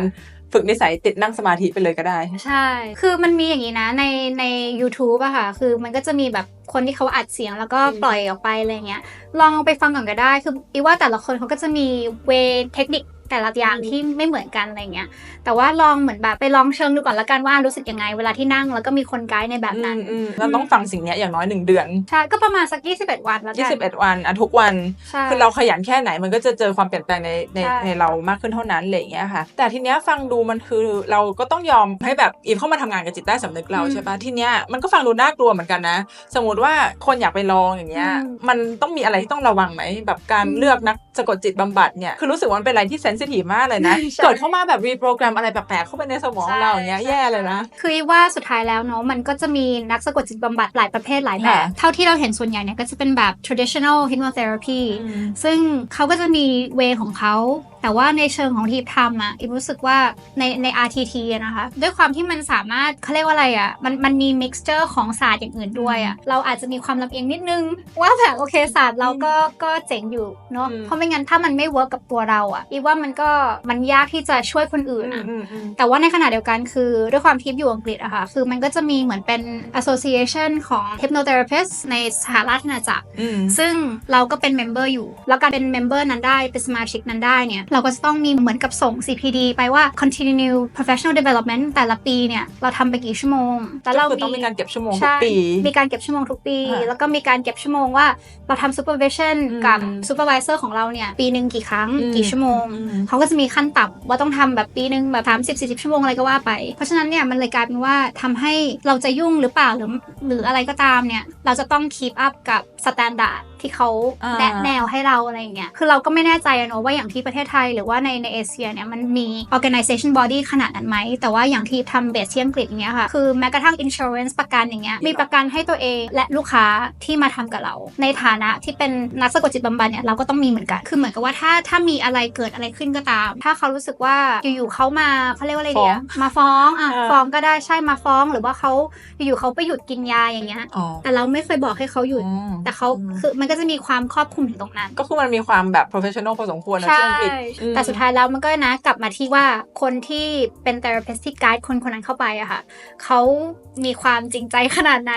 ฝึกนิสัยติดนั่งสมาธิไปเลยก็ได้ ใช่ คือมันมีอย่างนี้นะในใน YouTube อะค่ะ คือมันก็จะมีแบบคนที่เขาอัดเสียงแล้วก็อืมปล่อยออกไปอะไรเงี้ย ลองเอาไปฟังก่อนก็ได้ คืออีว่าแต่ละคนเขาก็จะมีเวเทคนิค แต่ละอย่างที่ไม่เหมือนกันอะไรเงี้ย แต่ว่าลองเหมือนแบบไปลองเชิงดูก่อนละกันว่ารู้สึกยังไง เวลาที่นั่งแล้วก็มีคนไกด์ในแบบนั้นอืมอืมเราต้องฟังสิ่งเนี้ยอย่างน้อยหนึ่งเดือน ใช่ ก็ประมาณสัก 21 วันแล้วกัน21 วันอะทุกวันใช่คือเราขยันแค่ไหนมันก็จะเจอความเปลี่ยนแปลงในในใช่ในเรามากขึ้นเท่านั้นอะไรอย่างเงี้ยค่ะ แต่ทีเนี้ยฟังดูมันคือเราก็ต้องยอมให้แบบอีฟเข้ามาทำงานกับจิตใต้สำนึกเราใช่ปะทีเนี้ยมันก็ฟังดูน่ากลัวเหมือนกันนะ สมมติว่าคนอยากไปลองอย่างเงี้ยอืมมันต้องมีอะไรที่ต้องระวังไหมแบบการอืมเลือกนักสะกดจิตบำบัดเนี่ยคือรู้สึกว่ามันเป็นอะไรที่เซนซิทีฟมากเลยนะใช่เกิดเข้ามาแบบรีโปรแกรมอะไรแปลกๆเข้าไปในสมองเราอย่างเงี้ยแย่เลยนะ คืออีว่าสุดท้ายแล้วเนาะมันก็จะมีนักสะกดจิตบำบัดหลายประเภทหลายแบบค่ะเท่าที่เราเห็นส่วนใหญ่เนี่ยก็จะเป็นแบบ traditional hypnotherapy ซึ่งเขาก็จะมีเวของเขาแต่ว่าในเชิงของทีมทำอะอีฟรู้สึกว่าในใน RTT อะนะคะ ด้วยความที่มันสามารถเขาเรียกว่าอะไรอะมันมันมี mixture ของศาสตร์อย่างอื่นด้วยอะเราอาจจะมีความลำเอียงนิดนึง ว่าแบบโอเคศาสตร์เราก็ก็เจ๋งอยู่เนาะอืมเพราะไม่งั้นถ้ามันไม่เวิร์กกับตัวเราอะอีฟว่ามันก็มันยากที่จะช่วยคนอื่นอะอืมอืมแต่ว่าในขณะเดียวกันคือด้วยความทิปอยู่อังกฤษอะค่ะ คือมันก็จะมีเหมือนเป็น association ของ hypnotherapist ในสหราชอาณาจักรอืมซึ่งเราก็เป็นเมมเบอร์อยู่ แล้วการเป็นเมมเบอร์นั้นได้ เป็นสมาชิกนั้นได้เนี่ย เราก็จะต้องมีเหมือนกับส่ง CPD ไปว่า continue professional development แต่ละปีเนี่ย เราทำไปกี่ชั่วโมงแล้วเราก็คือต้องมีการเก็บชั่วโมงทุกใช่ปี มีการเก็บชั่วโมงทุกปีค่ะแล้วก็มีการเก็บชั่วโมงว่าเราทำ supervision อืมกับ supervisor ของเราเนี่ย ปีหนึ่งกี่ครั้งอืมกี่ชั่วโมงอืมเขาก็จะมีขั้นต่ำว่าต้องทำแบบปีหนึ่งแบบสามสิบสี่สิบชั่วโมงอะไรก็ว่าไป เพราะฉะนั้นเนี่ยมันเลยกลายเป็นว่าทำให้เราจะยุ่งหรือเปล่าหรือหรืออะไรก็ตามเนี่ยเราจะต้องคีปอัพกับสแตนดาร์ดที่เขาอ่าแนะแนวให้เราอะไรอย่างเงี้ย คือเราก็ไม่แน่ใจอะเนาะว่าอย่างที่ประเทศไทย หรือว่าในในเอเชียเนี่ยมันมี organization body ขนาดนั้นไหม แต่ว่าอย่างที่ทำเบสที่อังกฤษอย่างเงี้ยค่ะ คือแม้กระทั่ง insurance ประกันอย่างเงี้ย มีประกันให้ตัวเองและลูกค้าที่มาทำกับเรา ในฐานะที่เป็นนักสะกดจิตบำบัดเนี่ยเราก็ต้องมีเหมือนกัน คือเหมือนกับว่าถ้าถ้ามีอะไรเกิดอะไรขึ้นก็ตาม ถ้าเขารู้สึกว่าอยู่ๆเขามาเขาเรียกว่าอะไรเดียมาฟ้องอะเออฟ้องก็ได้ใช่มาฟ้องหรือว่าเขาอยู่ๆเขาไปหยุดกินยาอย่างเงี้ยอ๋อแต่เราไม่เคยบอกให้เขาหยุดอืมแต่เขาคือมันก็จะมีความครอบคลุมถึงตรงนั้น ก็คือมันมีความแบบ professional พอสมควรนะใช่ที่อังกฤษอืมแต่สุดท้ายแล้วมันก็นะกลับมาที่ว่าคนที่เป็น therapist ที่ guide คนคนนั้นเข้าไปอะค่ะเขามีความจริงใจขนาดไหน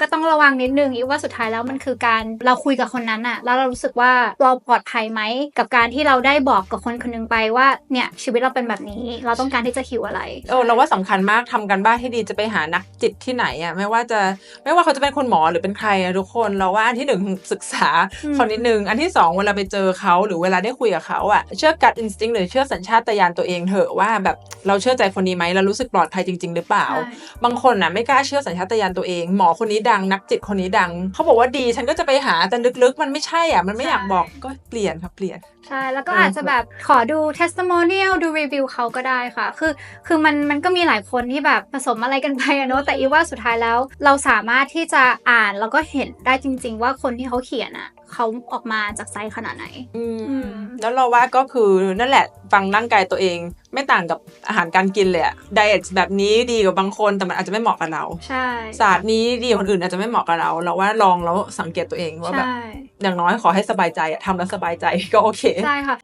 ก็ต้องระวังนิดนึงอีกว่าสุดท้ายแล้วมันคือการเราคุยกับคนนั้นอะแล้วเรารู้สึกว่าเราปลอดภัยไหมกับการที่เราได้บอกกับคนคนหนึงไปว่าเนี่ยชีวิตเราเป็นแบบนี้ เราต้องการที่จะหิวอะไรเออเราว่าสำคัญมากทำกันบ้านให้ดีจะไปหานักจิตที่ไหนอะไม่ว่าจะไม่ว่าเขาจะเป็นคนหมอหรือเป็นใครอะทุกคนเราว่าอันที่หนึ่งศึกษาอืมเขานิดนึง อันที่สองเวลาไปเจอเขาหรือเวลาได้คุยกับเขาอะเชื่อ gut instinct หรือเชื่อสัญชาตญาณตัวเองเถอะว่าแบบเราเชื่อใจคนนี้ไหมเรารู้สึกปลอดภัยจริง ๆ หรือเปล่าใช่บางคนน่ะไม่กล้าเชื่อสัญชาตญาณตัวเอง หมอคนนี้ดังนักจิตคนนี้ดัง เขาบอกว่าดีฉันก็จะไปหาแต่ลึกๆ มันไม่ใช่อะมันไม่อยากบอกก็เปลี่ยนครับเปลี่ยนใช่ แล้วก็เออออาจจะแบบขอดู testimonial ดูรีวิวเขาก็ได้ค่ะ คือคือมันมันก็มีหลายคนที่แบบผสมอะไรกันไปอะเนอะแต่อีว่าสุดท้ายแล้ว เราสามารถที่จะอ่านแล้วก็เห็นได้จริง ๆ ว่าคนที่เขาเขียนอะ เขาออกมาจากไซส์ขนาดไหนอืมอืมแล้วเราว่าก็คือนั่นแหละฟังร่างกายตัวเอง ไม่ต่างกับอาหารการกินเลยอะไดเอทแบบนี้ดีกับบางคนแต่มันอาจจะไม่เหมาะกับเราใช่ศาสตร์นี้ดีกับคนอื่นอาจจะไม่เหมาะกับเรา เราว่าลองแล้วสังเกตตัวเองว่าแบบ ใช่อย่างน้อยขอให้สบายใจอะทำแล้วสบายใจก็โอเค ใช่ค่ะ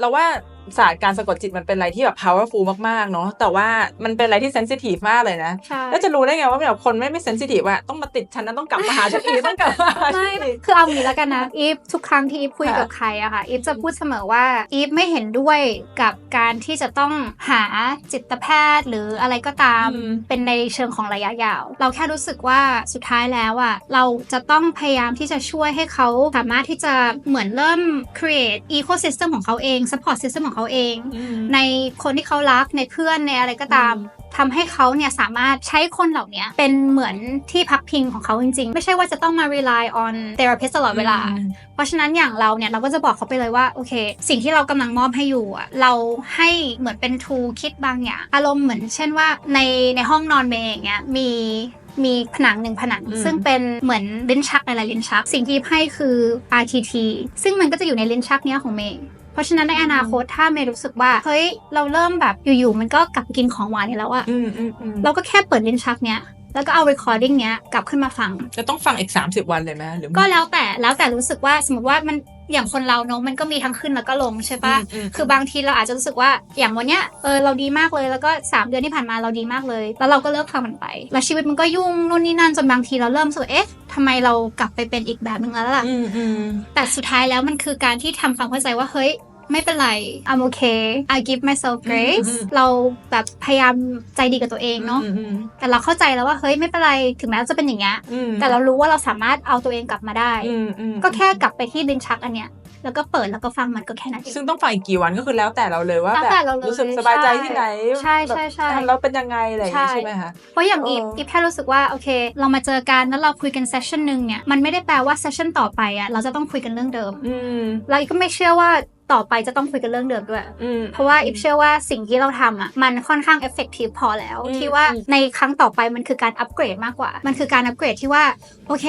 เราว่า ศาสตร์การสะกดจิตมันเป็นอะไรที่แบบ powerful มากๆเนาะแต่ว่ามันเป็นอะไรที่ sensitive มากเลยนะใช่แล้วจะรู้ได้ไงว่าแบบคนไม่ไม่ sensitive อะต้องมาติดฉันนะต้องกลับมาหาฉันอีกต้องกลับมาหาฉันไม่อีกคือเอางี้แล้วกันนะอีฟทุกครั้งที่อีฟคุยค่ะกับใครอะค่ะอีฟจะพูดเสมอว่าอีฟไม่เห็นด้วยกับการที่จะต้องหาจิตแพทย์ หรืออะไรก็ตามอืมเป็นในเชิงของระยะยาว เราแค่รู้สึกว่าสุดท้ายแล้วอะเราจะต้องพยายามที่จะช่วยให้เขาสามารถที่จะเหมือนเริ่ม create ecosystem ของเขาเอง support system ของเขาเอง ในคนที่เขารักในเพื่อนในอะไรก็ตามอืมทำให้เขาเนี่ยสามารถใช้คนเหล่านี้เป็นเหมือนที่พักพิงของเขาจริงๆ ไม่ใช่ว่าจะต้องมา rely on therapist ตลอดเวลา เพราะฉะนั้นอย่างเราเนี่ยเราก็จะบอกเขาไปเลยว่าโอเค สิ่งที่เรากำลังมอบให้อยู่อะเราให้เหมือนเป็น tool คิดบางอย่าง อารมณ์เหมือนเช่นว่าในในห้องนอนเมย์อย่างเงี้ยมีมีผนังหนึ่งผนังอืมซึ่งเป็นเหมือนลิ้นชักหลายๆลิ้นชัก สิ่งที่ให้คือ RTT ซึ่งมันก็จะอยู่ในลิ้นชักเนี้ยของเมย์ เพราะฉะนั้นในอนาคตถ้าเมย์รู้สึกว่า เฮ้ย เราเริ่มแบบอยู่ๆมันก็กลับไปกินของหวานอีกแล้วอะอืมอืมอืมเราก็แค่เปิดลิ้นชักเนี้ยแล้วก็เอา recording เนี้ยกลับขึ้นมาฟัง จะต้องฟังอีก 30 วันเลยไหมหรือก็แล้วแต่แล้วแต่รู้สึกว่าสมมติว่ามัน อย่างคนเราเนอะมันก็มีทั้งขึ้นแล้วก็ลงใช่ปะอืมคือบางทีเราอาจจะรู้สึกว่าอย่างวันเนี้ยเออเราดีมากเลยแล้วก็ 3 เดือนที่ผ่านมาเราดีมากเลย แล้วเราก็เลิกทำมันไป แล้วชีวิตมันก็ยุ่งนู่นนี่นั่นจนบางทีเราเริ่มรู้สึกว่าเอ๊ะทำไมเรากลับไปเป็นอีกแบบนึงแล้วล่ะอืมอืมแต่สุดท้ายแล้วมันคือการที่ทำความเข้าใจว่าเฮ้ย ไม่เป็นไร I'm okay I give myself grace อืมอืมเราแบบพยายามใจดีกับตัวเองเนาะอืมอืมแต่เราเข้าใจแล้วว่าเฮ้ยไม่เป็นไร ถึงแม้จะเป็นอย่างเงี้ยอืมแต่เรารู้ว่าเราสามารถเอาตัวเองกลับมาได้อืมอืมก็แค่กลับไปที่ลิ้นชักอันเนี้ยแล้วก็เปิดแล้วก็ฟังมันก็แค่นั้นเองซึ่งต้องฟังอีกกี่วันก็คือแล้วแต่เราเลยว่าแล้วแบแต่บเราเลยรู้สึกสบายใจที่ไหนใช่ใช่ใช่แบบเราเป็นยังไงอะไรอย่างงี้ใช่ใช่ไหมคะเพราะอย่างอีฟเอออีอีฟแค่รู้สึกว่าโอเค เรามาเจอกันแล้วเราคุยกันเซสชันหนึ่งเนี่ยมันไม่ได้แปลว่าเซสชันต่อไปอะเราจะต้องคุยกันเรื่องเดิมอืมเราอีฟก็ไม่เชื่อว่า ต่อไปจะต้องคุยกันเรื่องเดิมด้วยอืมเพราะว่าอีฟเชื่อว่าสิ่งที่เราทำอะมันค่อนข้างเอฟเฟกตีฟพอแล้วอืมที่ว่าอืมในครั้งต่อไปมันคือการอัปเกรดมากกว่า มันคือการอัปเกรดที่ว่าโอเค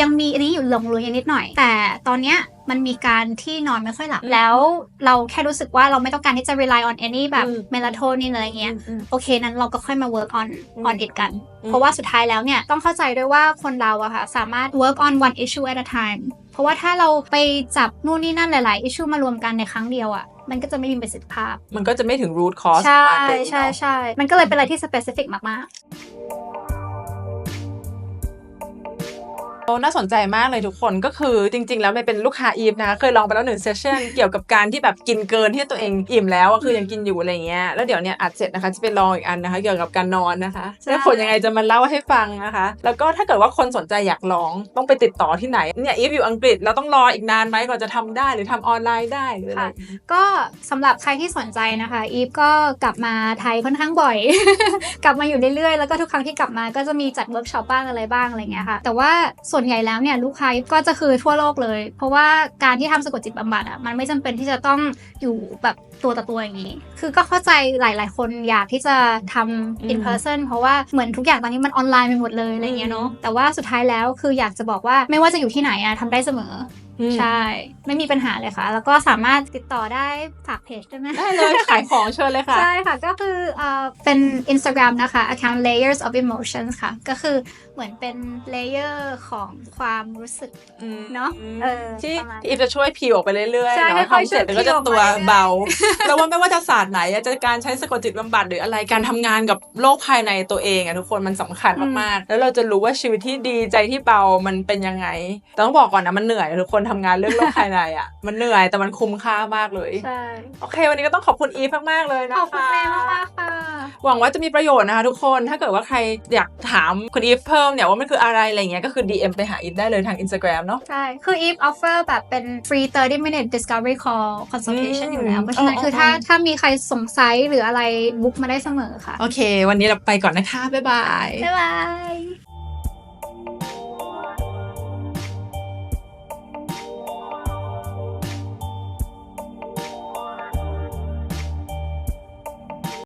ยังมีอันนี้อยู่หลงเหลืออย่างนิดหน่อย แต่ตอนเนี้ยมันมีการที่นอนไม่ค่อยหลับ แล้วเราแค่รู้สึกว่าเราไม่ต้องการที่จะ rely on any แบบอืมเมลาโทนินอะไรเงี้ยอืมโอเคนั้นเราก็ค่อยมา work on อืม on it กันอืมเพราะว่าสุดท้ายแล้วเนี่ยต้องเข้าใจด้วยว่าคนเราอะค่ะสามารถ work on one issue at a time เพราะว่าถ้าเราไปจับนู่นนี่นั่นหลายๆ issue มารวมกันในครั้งเดียวอะมันก็จะไม่มีประสิทธิภาพ มันก็จะไม่ถึง root cause ใช่มากเลยใช่เนาะใช่มันก็เลยเป็นอะไรที่ specific มากโน่าสนใจมากเลยทุกคนก็คือจริง ๆ แล้วมันเป็นลูกค้าอีฟนะ เคยลองไปแล้วหนึ่งเซสชั่นเกี่ยวกับการที่แบบกินเกินที่ตัวเองอิ่มแล้วอะคือยังกินอยู่อะไรเงี้ยแล้วเดี๋ยวเนี่ยอัดเสร็จนะคะจะไปลองอีกอันนะคะ เกี่ยวกับการนอนนะคะใช่แล้วผลยังไงจะมาเล่าให้ฟังนะคะ แล้วก็ถ้าเกิดว่าคนสนใจอยากลองต้องไปติดต่อที่ไหนเนี่ยอีฟอยู่อังกฤษเราต้องรออีกนานไหมกว่าจะทำได้หรือทำออนไลน์ได้หรืออะไรค่ะก็สำหรับใครที่สนใจนะคะ อีฟก็กลับมาไทยค่อนข้างบ่อย กลับมาอยู่เรื่อยๆแล้วก็ทุกครั้งที่กลับมาก็จะมีจัดเวิร์กช็อปบ้างอะไรบ้างอะไรเงี้ยค่ะแต่ว่าส่วนใหญ่แล้วเนี่ยลูกค้าก็จะคือทั่วโลกเลย เพราะว่าการที่ทำสะกดจิตบำบัดอะมันไม่จำเป็นที่จะต้องอยู่แบบตัวต่อตัวอย่างนี้ คือก็เข้าใจหลาย ๆ คนอยากที่จะทำ in person เพราะว่าเหมือนทุกอย่างตอนนี้มันออนไลน์ไปหมดเลยอะไรเงี้ยเนาะแต่ว่าสุดท้ายแล้วคืออยากจะบอกว่าไม่ว่าจะอยู่ที่ไหนอะทำได้เสมออืม ใช่ ไม่มีปัญหาเลยค่ะ แล้วก็สามารถติดต่อได้ฝากเพจได้ไหมได้เลย ขายของเชิญเลยค่ะ ใช่ค่ะ ก็คือเอ่อเป็น Instagram นะคะ account layers of emotions ค่ะ ก็คือเหมือนเป็นเลเยอร์ของความรู้สึกอืมเนอะเออที่ประมาณอีฟจะช่วยพิวออกไปเรื่อยๆใช่เนาะค่อยๆทำเสร็จช่วยแล้วก็จะพิวออกตัวไปเรื่อยๆเบาแล้วว่าไม่ว่าจะศาสตร์ไหนอะจะการใช้สะกดจิตบำบัดหรืออะไรการทำงานกับโลกภายในตัวเองอะทุกคนมันสำคัญมากๆ แล้วเราจะรู้ว่าชีวิตที่ดีใจที่เบามันเป็นยังไงแต่ต้องบอกก่อนนะมันเหนื่อยทุกคนทำงานเรื่องโลกภายในอะมันเหนื่อยแต่มันคุ้มค่ามากเลยใช่โอเค วันนี้ก็ต้องขอบคุณอีฟมากๆเลยนะคะขอบคุณแม่มากๆค่ะหวังว่าจะมีประโยชน์นะคะทุกคนถ้าเกิดว่าใครอยากถามคุณอีฟเพิ่มเนี่ยว่ามันคืออะไรอะไรเงี้ยก็คือ DM ไปหาอีฟได้เลยทาง Instagram เนาะใช่ คือ Eve offer แบบเป็น free 30 minute discovery call consultation อืมอยู่แล้วเพราะฉะนั้นอ๋อคือถ้าอ๋อถ้ามีใครสงสัยหรืออะไรบุ๊กมาได้เสมอค่ะ โอเค วันนี้เราไปก่อนนะคะ บ๊ายบาย บ๊ายบาย